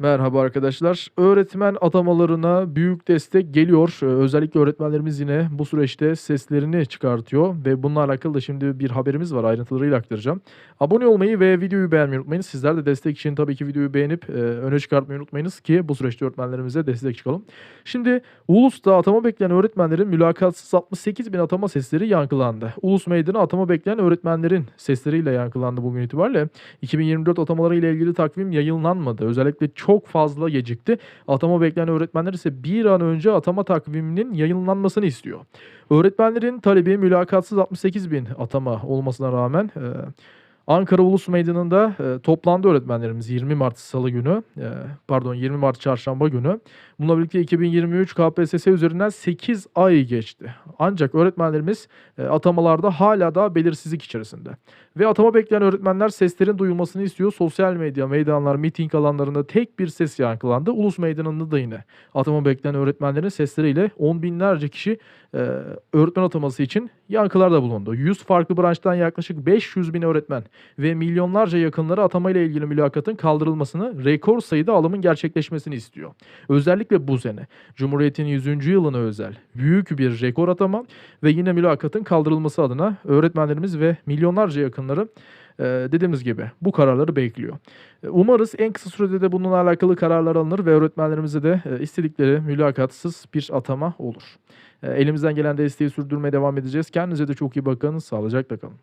Merhaba arkadaşlar. Öğretmen atamalarına büyük destek geliyor. Ee, Özellikle öğretmenlerimiz yine bu süreçte seslerini çıkartıyor ve bununla alakalı da şimdi bir haberimiz var. Ayrıntılarıyla aktaracağım. Abone olmayı ve videoyu beğenmeyi unutmayınız. Sizler de destek için tabii ki videoyu beğenip e, öne çıkartmayı unutmayınız ki bu süreçte öğretmenlerimize destek çıkalım. Şimdi Ulus'ta atama bekleyen öğretmenlerin mülakatsız 68 bin atama sesleri yankılandı. Ulus Meydanı atama bekleyen öğretmenlerin sesleriyle yankılandı bugün itibariyle. 2024 atamaları ile ilgili takvim yayınlanmadı. Özellikle çok fazla gecikti. Atama bekleyen öğretmenler ise bir an önce atama takviminin yayınlanmasını istiyor. Öğretmenlerin talebi mülakatsız 68 bin atama olmasına rağmen e, Ankara Ulus Meydanı'nda e, toplandı öğretmenlerimiz 20 Mart Salı günü, e, pardon 20 Mart Çarşamba günü. Bununla birlikte 2023 KPSS üzerinden 8 ay geçti. Ancak öğretmenlerimiz e, atamalarda hala da belirsizlik içerisinde. Ve atama bekleyen öğretmenler seslerin duyulmasını istiyor. Sosyal medya, meydanlar, miting alanlarında tek bir ses yankılandı. Ulus Meydanı'nda da yine atama bekleyen öğretmenlerin sesleriyle on binlerce kişi e, öğretmen ataması için yankılarda bulundu. 100 farklı branştan yaklaşık 500 bin öğretmen ve milyonlarca yakınları atamayla ilgili mülakatın kaldırılmasını, rekor sayıda alımın gerçekleşmesini istiyor. Özellikle bu sene Cumhuriyet'in 100. yılına özel büyük bir rekor atama ve yine mülakatın kaldırılması adına öğretmenlerimiz ve milyonlarca yakınları e, dediğimiz gibi bu kararları bekliyor. E, Umarız en kısa sürede de bununla alakalı kararlar alınır ve öğretmenlerimize de e, istedikleri mülakatsız bir atama olur. Elimizden gelen desteği sürdürmeye devam edeceğiz. Kendinize de çok iyi bakın. Sağlıcakla kalın.